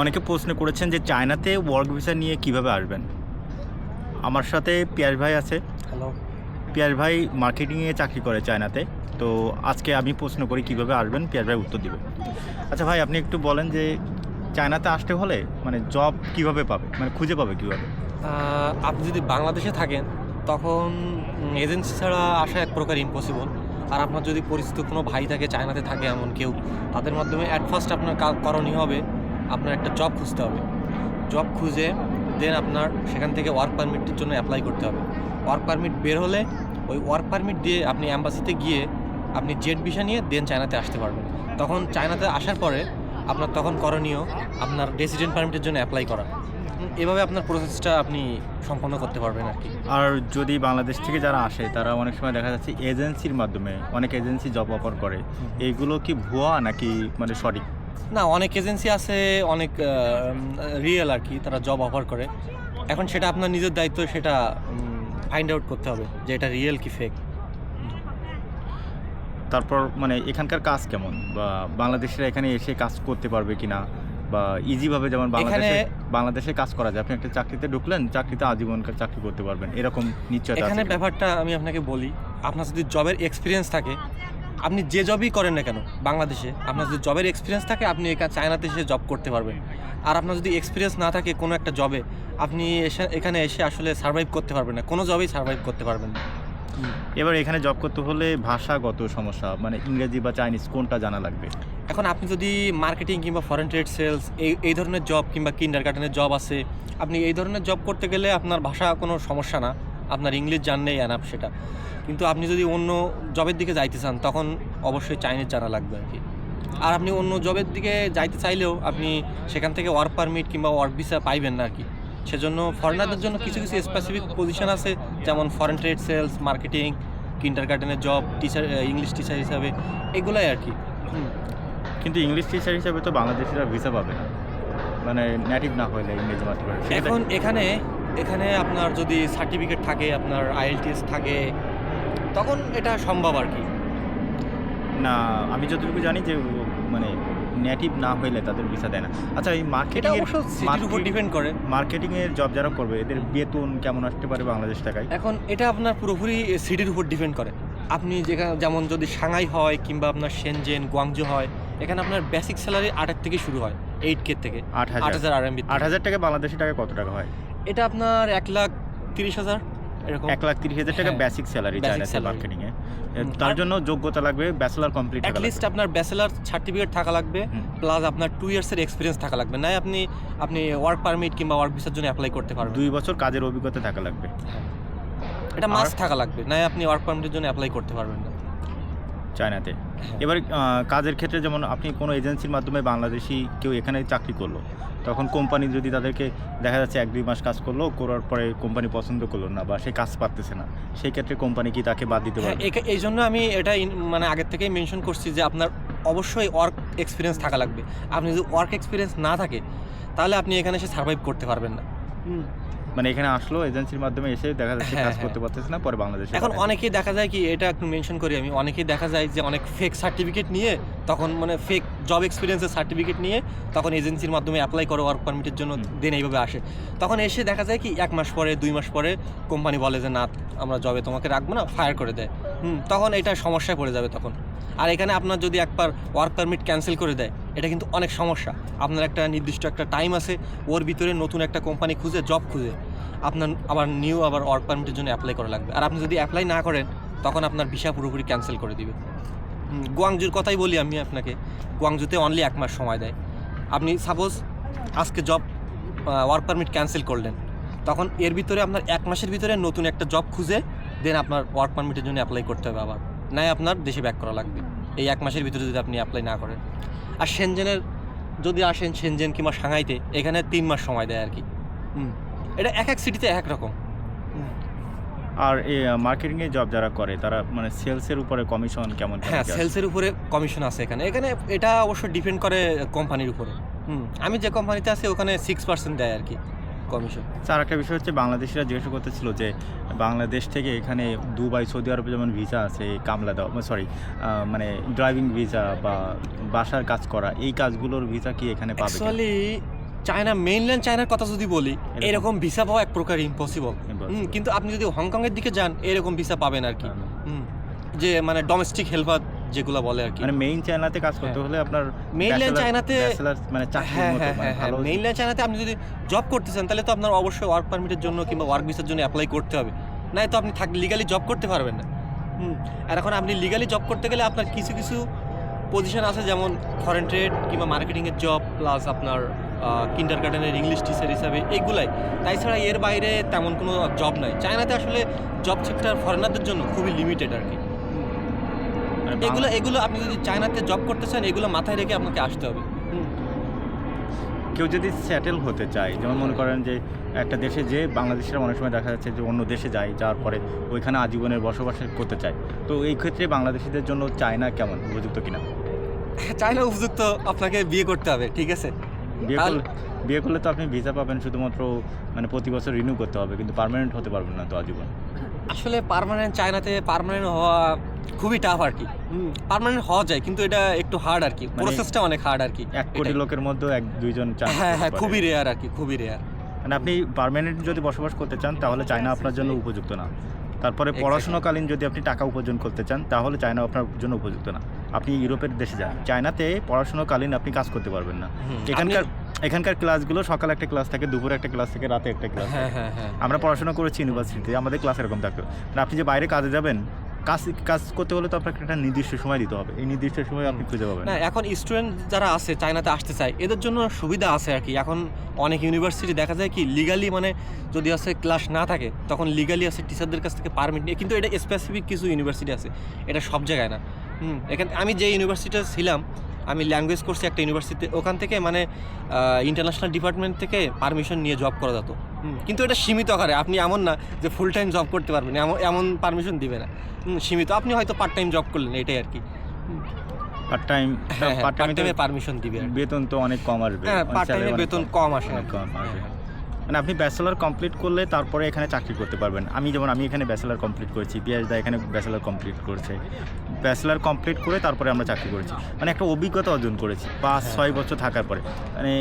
অনেকে প্রশ্ন করেছেন যে চায়নাতে ওয়ার্ক ভিসা নিয়ে কীভাবে আসবেন। আমার সাথে পিয়াস ভাই আছে। হ্যালো পিয়াস ভাই মার্কেটিংয়ে চাকরি করে চায়নাতে। তো আজকে আমি প্রশ্ন করি কীভাবে আসবেন পিয়াস ভাই উত্তর দিবে। আচ্ছা ভাই আপনি একটু বলেন যে চায়নাতে আসতে হলে মানে জব কীভাবে পাবে? মানে খুঁজে পাবে কীভাবে? আপনি যদি বাংলাদেশে থাকেন তখন এজেন্সি ছাড়া আসা এক প্রকার ইম্পসিবল আর আপনার যদি পরিচিত কোনো ভাই থাকে চায়নাতে থাকে এমন কেউ তাদের মাধ্যমে অ্যাট ফার্স্ট আপনার করণীয় হবে আপনার একটা জব খুঁজতে হবে। জব খুঁজে দেন আপনার সেখান থেকে ওয়ার্ক পারমিটের জন্য অ্যাপ্লাই করতে হবে। ওয়ার্ক পারমিট বের হলে ওই ওয়ার্ক পারমিট দিয়ে আপনি অ্যাম্বাসিতে গিয়ে আপনি জেট ভিসা নিয়ে দেন চায়নাতে আসতে পারবেন। তখন চায়নাতে আসার পরে আপনার তখন করণীয় আপনার রেসিডেন্ট পারমিটের জন্য অ্যাপ্লাই করা। এভাবে আপনার প্রসেসটা আপনি সম্পন্ন করতে পারবেন আর কি। আর যদি বাংলাদেশ থেকে যারা আসে তারা অনেক সময় দেখা যাচ্ছে এজেন্সির মাধ্যমে অনেক এজেন্সি জব অফার করে। এইগুলো কি ভুয়া নাকি মানে সঠিক? না অনেক এজেন্সি আছে অনেক রিয়েল আর কি তারা জব অফার করে। এখন সেটা আপনার নিজের দায়িত্ব সেটা ফাইন্ড আউট করতে হবে যে এটা রিয়েল কি ফেক তারপর মানে এখানকার কাজ কেমন? বা বাংলাদেশিরা এখানে এসে কাজ করতে পারবে কিনা? বা ইজিভাবে যেমন বাংলাদেশে বাংলাদেশে কাজ করা যায় আপনি একটা চাকরিতে ঢুকলেন চাকরিতে আজীবন চাকরি করতে পারবেন। এরকম নিশ্চয়তা এখানে ব্যাপারটা আমি আপনাকে বলি। আপনার যদি জবের এক্সপিরিয়েন্স থাকে আপনি যে জবই করেন না কেন বাংলাদেশে আপনার যদি জবের এক্সপিরিয়েন্স থাকে আপনি এখানে চায়নাতে এসে জব করতে পারবেন। আর আপনার যদি এক্সপিরিয়েন্স না থাকে কোনো একটা জবে আপনি এসে এখানে এসে আসলে সার্ভাইভ করতে পারবেন না। কোনো জবেই সার্ভাইভ করতে পারবেন না। এবার এখানে জব করতে হলে ভাষাগত সমস্যা মানে ইংরেজি বা চাইনিজ কোনটা জানা লাগবে? এখন আপনি যদি মার্কেটিং কিংবা ফরেন ট্রেড সেলস এই এই ধরনের জব কিংবা কিন্ডার গার্ডেনের জব আছে আপনি এই ধরনের জব করতে গেলে আপনার ভাষা কোনো সমস্যা না। আপনার ইংলিশ জানলেই অ্যানাপ সেটা। কিন্তু আপনি যদি অন্য জবের দিকে যাইতে চান তখন অবশ্যই চাইনিজ জানা লাগবে আর কি। আর আপনি অন্য জবের দিকে যাইতে চাইলেও আপনি সেখান থেকে ওয়ার্ক পারমিট কিংবা ওয়ার্ক ভিসা পাইবেন না আর কি। সেজন্য ফরেনারদের জন্য কিছু কিছু স্পেসিফিক পজিশন আছে যেমন ফরেন ট্রেড সেলস মার্কেটিং কিন্ডার গার্ডেনের জব টিচার ইংলিশ টিচার হিসাবে এগুলাই আর কি। কিন্তু ইংলিশ টিচার হিসাবে তো বাংলাদেশিরা ভিসা পাবে না। মানে নেটিভ না হলে ইংরেজি মাধ্যমে এখন এখানে এখানে আপনার যদি সার্টিফিকেট থাকে আপনার আইএলটিএস থাকে তখন এটা সম্ভব আর কি? না আমি যতটুকু জানি যে মানে নেটিভ না হইলে তাদের ভিসা দেয় না। আচ্ছা এই মার্কেটিং সিটির উপর ডিপেন্ড করে। মার্কেটিং এর জব যারা করবে এদের বেতন কেমন আসতে পারে বাংলাদেশ টাকায়? এখন এটা আপনার পুরোপুরি সিটির উপর ডিপেন্ড করে। আপনি যেখানে যেমন যদি সাংহাই হয় কিংবা আপনার সেনজেন গুয়াংজো হয় এখানে আপনার বেসিক স্যালারি আটের থেকে শুরু হয়। এইট কে থেকে। আট আট হাজার হাজার আরএমবি আট হাজার টাকা বাংলাদেশি টাকা কত টাকা হয়? এটা আপনার এক লাখ তিরিশ হাজার এরকম। এক লাখ তিরিশ হাজার টাকা হ্যাঁ, বেসিক স্যালারি salary। মার্কেটিং এ। তার জন্য যোগ্যতা লাগবে ব্যাচেলার কমপ্লিট থাকা অ্যাটলিস্ট আপনার ব্যাচেলার সার্টিফিকেট থাকা লাগবে প্লাস আপনার টু ইয়ার্সের এক্সপিরিয়েন্স থাকা লাগবে। নাই আপনি আপনি ওয়ার্ক পারমিট কিংবা ওয়ার্ক ভিসার জন্য অ্যাপ্লাই করতে পারবেন। দুই বছর কাজের অভিজ্ঞতা থাকা লাগবে। এটা আর- মাস্ট থাকা লাগবে। নাই আপনি ওয়ার্ক পারমিটের জন্য অ্যাপ্লাই করতে পারবেন না। চায়নাতে। হ্যাঁ। এবার কাজের ক্ষেত্রে যেমন আপনি কোনো এজেন্সির মাধ্যমে বাংলাদেশি কেউ এখানে চাকরি করল তখন কোম্পানি যদি তাদেরকে দেখা যাচ্ছে এক দুই মাস কাজ করল করার পরে কোম্পানি পছন্দ করল না বা সে কাজ পারতেছে না সেই ক্ষেত্রে কোম্পানি কি তাকে বাদ দিতে পারে একে- এই জন্য আমি এটা মানে আগের থেকেই মেনশন করছি যে আপনার অবশ্যই ওয়ার্ক এক্সপিরিয়েন্স থাকা লাগবে। আপনি যদি ওয়ার্ক এক্সপিরিয়েন্স না থাকে তাহলে আপনি এখানে এসে সার্ভাইভ করতে পারবেন না। মানে এখানে আসলো এজেন্সির মাধ্যমে এসে দেখা যাচ্ছে হ্যাঁ, কাজ হ্যাঁ। করতে পারতেছে না পরে বাংলাদেশে এখন অনেকেই দেখা যায় কি এটা একটু মেনশন করি আমি অনেকেই দেখা যায় যে অনেক ফেক সার্টিফিকেট নিয়ে তখন মানে ফেক জব এক্সপিরিয়েন্সের সার্টিফিকেট নিয়ে তখন এজেন্সির মাধ্যমে অ্যাপ্লাই করো ওয়ার্ক পারমিটের জন্য। দেন এইভাবে আসে। তখন এসে দেখা যায় কি এক মাস পরে দুই মাস পরে কোম্পানি বলে যে না আমরা জবে তোমাকে রাখব না ফায়ার করে দেয়। হুম তখন এটা সমস্যায় পড়ে যাবে তখন। আর এখানে আপনার যদি একবার ওয়ার্ক পারমিট ক্যান্সেল করে দেয় এটা কিন্তু অনেক সমস্যা। আপনার একটা নির্দিষ্ট একটা টাইম আছে ওর ভিতরে নতুন একটা কোম্পানি খুঁজে জব খুঁজে। আপনার আবার নিউ আবার ওয়ার্ক পারমিটের জন্য অ্যাপ্লাই করা লাগবে। আর আপনি যদি অ্যাপ্লাই না করেন, তখন আপনার ভিসা পুরোপুরি ক্যান্সেল করে দিবে। গুয়াংজুর কথাই বলি আমি আপনাকে। গুয়াংজুতে অনলি এক মাস সময় দেয়। আপনি সাপোজ আজকে জব ওয়ার্ক পারমিট ক্যান্সেল করলেন। তখন এর ভিতরে আপনার এক মাসের ভিতরে নতুন একটা জব খুঁজে দেন আপনার ওয়ার্ক পারমিটের জন্য অ্যাপ্লাই করতে হবে আবার। নাই আপনার, দেশে ব্যাক করা লাগবে। এই এক মাসের ভিতরে যদি আপনি অ্যাপ্লাই না করেন। আর সেনজেনের যদি আসেন সেনজেন কিংবা সাংহাইতে এখানে তিন মাস সময় দেয় আর কি। হুম। এটা এক এক সিটিতে এক রকম। আর এই মার্কেটিং এর জব যারা করে তারা মানে সেলস এর উপরে কমিশন কেমন হ্যাঁ? সেলসের উপরে কমিশন আছে এখানে। এখানে এটা অবশ্য ডিপেন্ড করে কোম্পানির উপরে। হুম আমি যে কোম্পানিতে আছি ওখানে সিক্স পার্সেন্ট দেয় আর কি কমিশন স্যার একটা বিষয় হচ্ছে বাংলাদেশিরা জিজ্ঞাসা করতেছিল যে বাংলাদেশ থেকে এখানে দুবাই সৌদি আরবে যেমন ভিসা আছে কামলা দেওয়া সরি মানে ড্রাইভিং ভিসা বা বাসার কাজ করা এই কাজগুলোর ভিসা কি এখানে পাবে চায়না মেইনল্যান্ড চায়নার কথা যদি বলি এরকম। ভিসা পাওয়া এক প্রকার ইম্পসিবল. কিন্তু আপনি যদি হংকংয়ের দিকে যান এরকম ভিসা পাবেন আর কি। হুম, যে মানে ডোমেস্টিক হেল্পার যেগুলো বলে আর কি। মানে মেইন চায়নাতে কাজ করতে হ্যাঁ। হলে আপনার bachelor- চায়নাতে- মানে হ্যাঁ হ্যাঁ মানে হ্যাঁ ভালো মেইনল্যান্ড চায়নাতে আপনি যদি জব করতেছেন তাহলে তো আপনার অবশ্যই ওয়ার্ক পারমিটের জন্য কিংবা ওয়ার্ক ভিসার জন্য অ্যাপ্লাই করতে হবে। নাই তো আপনি থাক লিগালি জব করতে পারবেন না। হুম আর এখন আপনি লিগালি জব করতে গেলে আপনার কিছু কিছু পজিশন আছে যেমন ফরেন ট্রেড কিংবা মার্কেটিংয়ের জব প্লাস আপনার কিন্ডার গার্ডেনের ইংলিশ টিচার হিসাবে এগুলাই। তাই ছাড়া এর বাইরে তেমন কোনো জব নাই। চায়নাতে আসলে জব সেক্টর ফরেনারদের জন্য খুবই লিমিটেড আর কি। মানে এগুলো এগুলো আপনি যদি চায়নাতে জব করতে চান এগুলো মাথায় রেখে আপনাকে আসতে হবে। কেউ যদি সেটেল হতে চায় যেমন মনে করেন যে একটা দেশে যে বাংলাদেশের অনেক সময় দেখা যাচ্ছে যে অন্য দেশে যায় যাওয়ার পরে ওইখানে আজীবনের বসবাস করতে চায়। তো এই ক্ষেত্রে বাংলাদেশিদের জন্য চায়না কেমন? উপযুক্ত কিনা? চায়না উপযুক্ত আপনাকে বিয়ে করতে হবে ঠিক আছে? বিয়ে করলে বিয়ে করলে তো আপনি ভিসা পাবেন শুধুমাত্র মানে প্রতি বছর রিনিউ করতে হবে কিন্তু পার্মানেন্ট হতে পারবেন না তো আজীবন। আসলে পার্মানেন্ট চায়নাতে পার্মানেন্ট হওয়া খুবই টাফ আর কি। পার্মানেন্ট হওয়া যায় কিন্তু এটা একটু হার্ড আর কি। মানে প্রসেসটা অনেক হার্ড আর কি এক কোটি লোকের মধ্যে এক দুইজন চান হ্যাঁ হ্যাঁ খুবই রেয়ার আর কি খুবই রেয়ার মানে আপনি পার্মানেন্ট যদি বসবাস করতে চান তাহলে চায়না আপনার জন্য উপযুক্ত না। তারপরে. পড়াশোনাকালীন যদি আপনি টাকা উপার্জন করতে চান তাহলে চায়না আপনার জন্য উপযুক্ত না। আপনি ইউরোপের দেশে যান চায়নাতে পড়াশোনাকালীন আপনি কাজ করতে পারবেন না। এখানকার এখানকার ক্লাসগুলো সকালে একটা ক্লাস থাকে দুপুরে একটা ক্লাস থাকে রাতে একটা ক্লাস হ্যাঁ হ্যাঁ হ্যাঁ আমরা পড়াশোনা করেছি ইউনিভার্সিটিতে আমাদের ক্লাস এরকম থাকতো। মানে আপনি যে বাইরে কাজে যাবেন কাজ কাজ করতে হলে তো আপনাকে একটা নির্দিষ্ট সময় দিতে হবে। এই নির্দিষ্ট সময় আপনি খুঁজে পাবেন। না। এখন স্টুডেন্ট যারা আছে চায়নাতে আসতে চায় এদের জন্য সুবিধা আছে আর কি। এখন অনেক ইউনিভার্সিটি দেখা যায় কি লিগালি মানে যদি আছে ক্লাস না থাকে তখন লিগালি আছে টিচারদের কাছ থেকে পারমিট নিয়ে কিন্তু এটা স্পেসিফিক কিছু ইউনিভার্সিটি আছে। এটা সব জায়গায় না। এখানে আমি যে ইউনিভার্সিটিতে ছিলাম আমি ল্যাঙ্গুয়েজ করছি একটা ইউনিভার্সিটিতে ওখান থেকে মানে ইন্টারন্যাশনাল ডিপার্টমেন্ট থেকে পারমিশন নিয়ে জব করা যেত। হুম, কিন্তু এটা সীমিত আকারে। আপনি এমন না যে ফুল টাইম জব করতে পারবেন এমন এমন পারমিশন দিবে না। হুম, সীমিত। আপনি হয়তো পার্ট টাইম জব করলেন এটাই আর কি। পার্ট টাইম পার্ট টাইমে পারমিশন দিবে বেতন তো অনেক কম আসবে। হ্যাঁ পার্ট টাইমে বেতন কম। আসে কম আসবে। হ্যাঁ, মানে আপনি ব্যাচেলার কমপ্লিট করলে তারপরে এখানে চাকরি করতে পারবেন। আমি যেমন আমি এখানে ব্যাচেলার কমপ্লিট করেছি পিএস দা এখানে ব্যাচেলার কমপ্লিট করেছে। ব্যাচেলার কমপ্লিট করে তারপরে আমরা চাকরি করেছি। মানে একটা অভিজ্ঞতা অর্জন করেছি পাঁচ হ্যাঁ। ছয় বছর থাকার পরে। মানে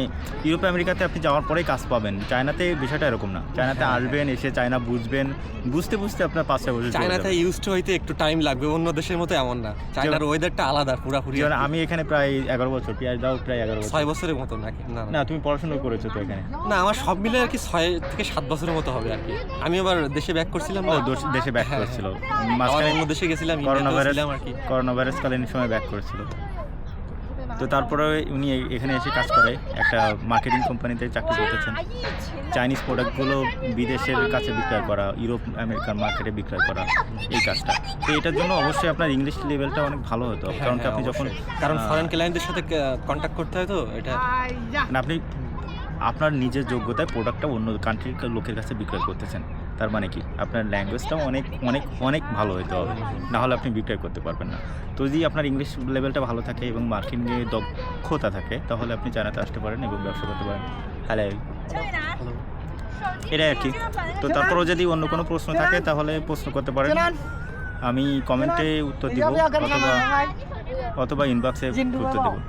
ইউরোপ আমেরিকাতে আপনি যাওয়ার পরেই কাজ পাবেন। চায়নাতে বিষয়টা এরকম না। চায়নাতে হ্যাঁ। আসবেন এসে চায়না বুঝবেন বুঝতে বুঝতে আপনার পাঁচ ছয় বছর চায়নাতে ইউজ টু হইতে একটু টাইম লাগবে অন্য দেশের মতো এমন না। চায়নার ওয়েদারটা আলাদা পুরাপুরি। আমি এখানে প্রায় এগারো বছর পিএস দাও প্রায় এগারো বছর। ছয় বছরের মতো নাকি? না না। না তুমি পড়াশোনা করেছ তো এখানে? না আমার সব মিলে আর কি ছয় থেকে সাত বছরের মতো হবে আর কি। আমি আবার দেশে ব্যাক করছিলাম না? দেশে ব্যাক করেছিল। মাঝখানে অন্য দেশে গেছিলাম করোনা ভাইরাস আর কি। করোনা ভাইরাস কালীন সময় ব্যাক করেছিল। তো তারপরে উনি এখানে এসে কাজ করে একটা মার্কেটিং কোম্পানিতে চাকরি করতেছেন। চাইনিজ প্রোডাক্টগুলো বিদেশের কাছে বিক্রয় করা ইউরোপ আমেরিকান মার্কেটে বিক্রয় করা এই কাজটা। তো এটার জন্য অবশ্যই আপনার ইংলিশ লেভেলটা অনেক ভালো হতো। হ্যাঁ, কারণ কি হ্যাঁ, আপনি যখন কারণ ফরেন ক্লায়েন্টদের সাথে কন্ট্যাক্ট করতে হয় তো এটা মানে আপনি আপনার নিজের যোগ্যতায় প্রোডাক্টটা অন্য কান্ট্রির লোকের কাছে বিক্রয় করতেছেন তার মানে কি? আপনার ল্যাঙ্গুয়েজটাও অনেক অনেক অনেক ভালো হতে হবে নাহলে আপনি বিক্রয় করতে পারবেন না। তো যদি আপনার ইংলিশ লেভেলটা ভালো থাকে এবং মার্কেটিংয়ে দক্ষতা থাকে তাহলে আপনি জানাতে আসতে পারেন এবং ব্যবসা করতে পারেন। হ্যালো এটাই আর কি। তো তারপরেও যদি অন্য কোনো প্রশ্ন থাকে তাহলে প্রশ্ন করতে পারেন। আমি কমেন্টে উত্তর দিব অথবা অথবা ইনবক্সে উত্তর দেবো।